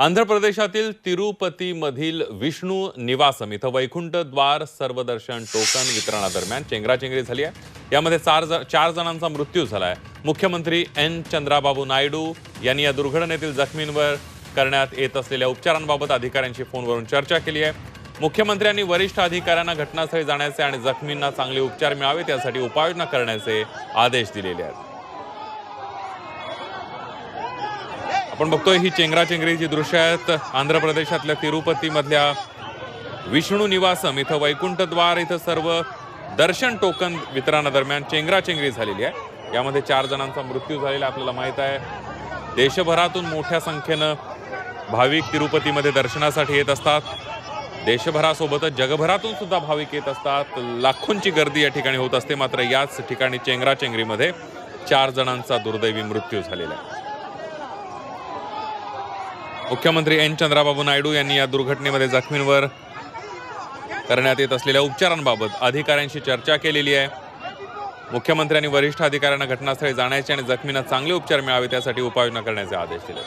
आंध्र प्रदेशातील तिरुपतीमधील विष्णू निवासम इथं वैकुंठ द्वार सर्वदर्शन टोकन वितरणादरम्यान चेंगराचेंगरी झाली आहे. यामध्ये चार ज- चार जणांचा मृत्यू झाला आहे. मुख्यमंत्री एन. चंद्राबाबू नायडू यांनी या दुर्घटनेतील जखमींवर करण्यात येत असलेल्या उपचारांबाबत अधिकाऱ्यांशी फोनवरून चर्चा केली आहे. मुख्यमंत्र्यांनी वरिष्ठ अधिकाऱ्यांना घटनास्थळी जाण्याचे आणि जखमींना चांगले उपचार मिळावेत यासाठी उपाययोजना करण्याचे आदेश दिलेले आहेत. आपण बघतोय ही चेंगराचेंगरीची दृश्य आहेत आंध्र प्रदेशातल्या तिरुपतीमधल्या विष्णू निवासम इथं वैकुंठद्वार इथं सर्व दर्शन टोकन वितरणादरम्यान चेंगराचेंगरी झालेली आहे. यामध्ये चार जणांचा मृत्यू झालेला आपल्याला माहीत आहे. देशभरातून मोठ्या संख्येनं भाविक तिरुपतीमध्ये दर्शनासाठी येत असतात. देशभरासोबतच जगभरातून सुद्धा भाविक येत असतात. लाखोंची गर्दी या ठिकाणी होत असते. मात्र याच ठिकाणी चेंगराचेंगरीमध्ये चार जणांचा दुर्दैवी मृत्यू झालेला आहे. मुख्यमंत्री एन. चंद्राबाबू नायडू यांनी या दुर्घटनेमध्ये जखमींवर करण्यात येत असलेल्या उपचारांबाबत अधिकाऱ्यांशी चर्चा केलेली आहे. मुख्यमंत्र्यांनी वरिष्ठ अधिकाऱ्यांना घटनास्थळी जाण्याचे आणि जखमींना चांगले उपचार मिळावे त्यासाठी उपाययोजना करण्याचे आदेश दिले.